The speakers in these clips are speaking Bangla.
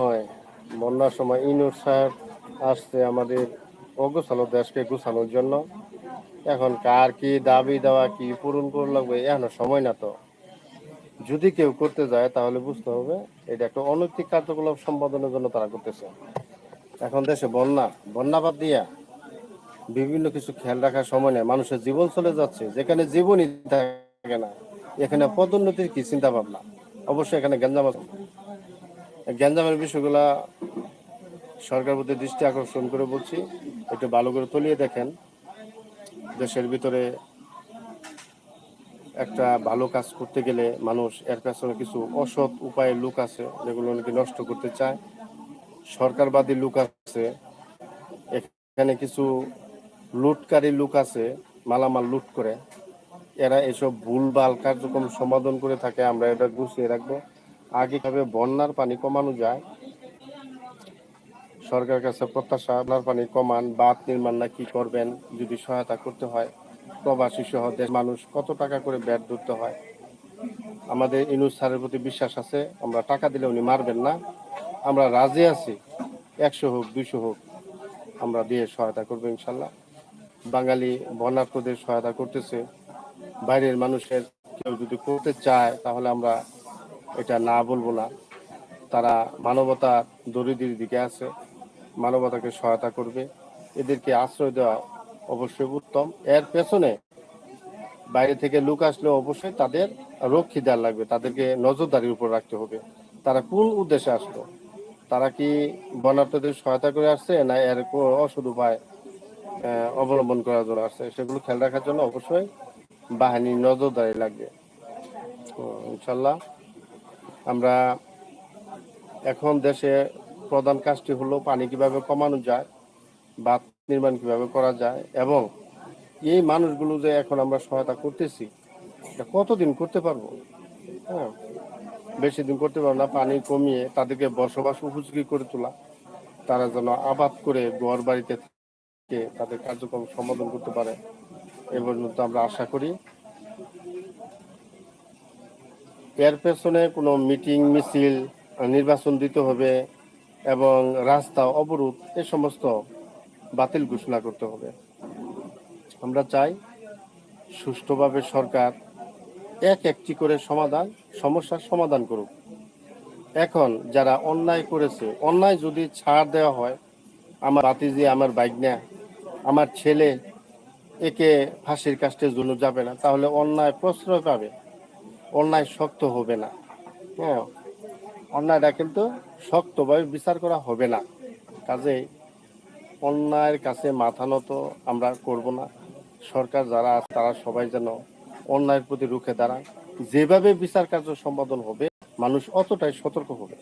হয়। বন্যার সময় ইনুর সাহেব আসছে আমাদের অগোছালো দেশকে গুছানোর জন্য। এখন কার কি দাবি দেওয়া, কি পূরণ করে লাগবে, এখন সময় না তো। যদি কেউ করতে যায়, তাহলে বুঝতে হবে এটা একটা অনৈতিক কার্যকলাপ সম্পাদনের জন্য তারা করতেছে। এখন দেশে বন্যা বন্যা বাদ দিয়া বিভিন্ন কিছু খেয়াল রাখার সময় নেই। মানুষের জীবন চলে যাচ্ছে, যেখানে জীবনই থাকে না, এখানে পদোন্নতির কি চিন্তা ভাবনা অবশ্যই এখানে এই গ্যাঞ্জামের বিষয়গুলা সরকার প্রতি দৃষ্টি আকর্ষণ করে বলছি, একটু ভালো করে তলিয়ে দেখেন। দেশের ভিতরে একটা ভালো কাজ করতে গেলে মানুষ এর পেছনে কিছু অসৎ উপায়ের লোক আছে, যেগুলো নাকি নষ্ট করতে চায়। সরকারবাদী লোক আছে, এখানে কিছু লুটকারী লোক আছে, মালামাল লুট করে। এরা এসব ভুলভাল কার্যক্রম সমাধান করে থাকে, আমরা এটা গুছিয়ে রাখব। আগে কীভাবে বন্যার পানি কমানো যায়? সরকারের কাছে প্রত্যাশা, বন্যার পানি কমান, বাঁধ নির্মাণ না কি করবেন, যদি সহায়তা করতে হয়। প্রবাসী সহ দেশ মানুষ কত টাকা করে ব্যাট ধরতে হয়? আমাদের ইনুস স্যারের প্রতি বিশ্বাস আছে, আমরা টাকা দিলে উনি মারবেন না। আমরা রাজি আছি, একশো হোক, দুইশো হোক, আমরা দিয়ে সহায়তা করব ইনশাল্লাহ। বাঙালি বন্যার্থদের সহায়তা করতেছে। বাইরের মানুষের কেউ যদি করতে চায়, তাহলে আমরা এটা না বলব না। তারা মানবতা দরিদ্রের দিকে আছে, মানবতাকে সহায়তা করবে। এদেরকে আশ্রয় দেওয়া অবশ্যই উত্তম। এর পেছনে বাইরে থেকে লোক আসলে অবশ্যই তাদের রক্ষী দেওয়ার লাগবে, তাদেরকে নজরদারির উপর রাখতে হবে। তারা কোন উদ্দেশ্যে আসলো? তারা কি বনার্থদের সহায়তা করে আসছে না এর অসৎ উপায় অবলম্বন করার জন্য আসছে? সেগুলো খেয়াল রাখার জন্য অবশ্যই বাহিনীর নজরদারি লাগবে। ইনশাল্লাহ। আমরা এখন দেশে প্রধান কাজটি হলো পানি কীভাবে কমানো যায়, বাঁধ নির্মাণ কীভাবে করা যায়, এবং এই মানুষগুলো যে এখন আমরা সহায়তা করতেছি কতদিন করতে পারব? হ্যাঁ বেশি দিন করতে পারব না, পানি কমিয়ে তাদেরকে বসবাস উপযোগী করে তোলা। তারা যেন আবাদ করে ঘর বাড়িতে তাদের কার্যক্রম সম্পাদন করতে পারে, এ পর্যন্ত আমরা আশা করি। এর পেছনে কোনো মিটিং, মিছিল, নির্বাচন দিতে হবে এবং রাস্তা অবরোধ, এ সমস্ত বাতিল ঘোষণা করতে হবে। আমরা চাই সুষ্ঠুভাবে সরকার এক একটি করে সমাধান সমস্যার সমাধান করুক। এখন যারা অন্যায় করেছে, অন্যায় যদি ছাড় দেওয়া হয়, আমার বাতিজি আমার বাইক নেয়া আমার ছেলে, একে ফাঁসির কাস্টের জন্য যাবে না, তাহলে অন্যায় প্রশ্রয় পাবে। অন্যায় শক্ত হবে না। হ্যাঁ অন্যায়টা কিন্তু শক্তভাবে বিচার করা হবে না। কাজেই অন্যায়ের কাছে মাথা নত আমরা করব না। সরকার যারা তারা সবাই যেন অন্যায়ের প্রতি রুখে দাঁড়ায়। যেভাবে বিচার কার্য সম্পাদন হবে, মানুষ অতটাই সতর্ক হবে।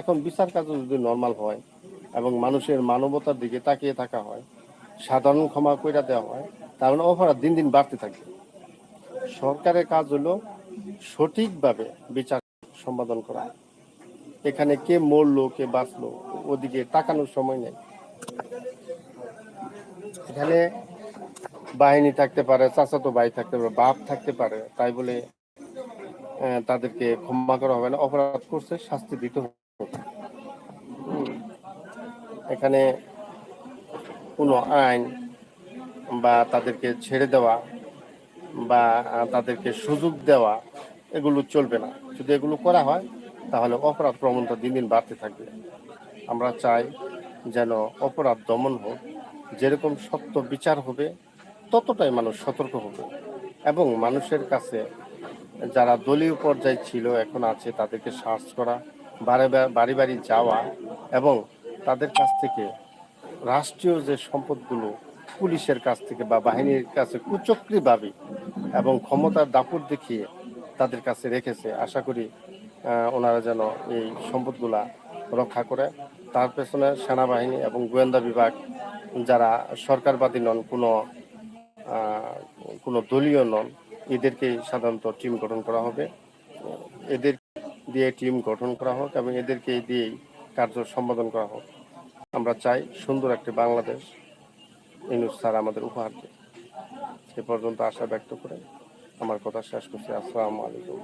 এখন বিচার কার্য যদি নর্মাল হয় এবং মানুষের মানবতার দিকে তাকিয়ে থাকা হয়, সাধারণ ক্ষমা কইরা দেওয়া হয়, তাহলে অপরাধ দিন দিন বাড়তে থাকবে। সরকারের কাজ হলো সঠিকভাবে বিচার সম্পাদন করা। এখানে কে মরলো, কে বাঁচলো, ওদিকে তাকানোর সময় নেই। এখানে বাহিনী থাকতে পারে, চাচাতো ভাই থাকতে পারে, বাপ থাকতে পারে, তাই বলে তাদেরকে ক্ষমা করা হবে না, অপরাধ করছে, শাস্তি দিতে হবে। এখানে কোনো আইন বা তাদেরকে ছেড়ে দেওয়া বা তাদেরকে সুযোগ দেওয়া, এগুলো চলবে না। যদি এগুলো করা হয়, তাহলে অপরাধ প্রবণতা দিন দিন বাড়তে থাকবে। আমরা চাই যেন অপরাধ দমন হোক, যেরকম শক্ত বিচার হবে, ততটাই মানুষ সতর্ক হবে। এবং মানুষের কাছে যারা দলীয় পর্যায়ে ছিল, এখন আছে, তাদেরকে সার্চ করা বাড়ি বা- বাড়ি বাড়ি যাওয়া এবং তাদের কাছ থেকে রাষ্ট্রীয় যে সম্পদগুলো পুলিশের কাছ থেকে বা বাহিনীর কাছে কুচক্রিভাবে এবং ক্ষমতার দাপট দেখিয়ে তাদের কাছে রেখেছে। আশা করি ওনারা যেন এই সম্পদগুলা রক্ষা করে। তার পেছনে সেনাবাহিনী এবং গোয়েন্দা বিভাগ, যারা সরকারবাদী নন, কোনো কোনো দলীয় নন এদেরকে সাধারণত টিম গঠন করা হবে। এদের দিয়ে টিম গঠন করা হোক এবং এদেরকে দিয়েই কার্য সম্পাদন করা হোক। আমরা চাই সুন্দর একটি বাংলাদেশ। ইনুস স্যার আমাদের উপহার দেয় সে পর্যন্ত আশা ব্যক্ত করে আমার কথা শেষ করছি। আসসালামু আলাইকুম।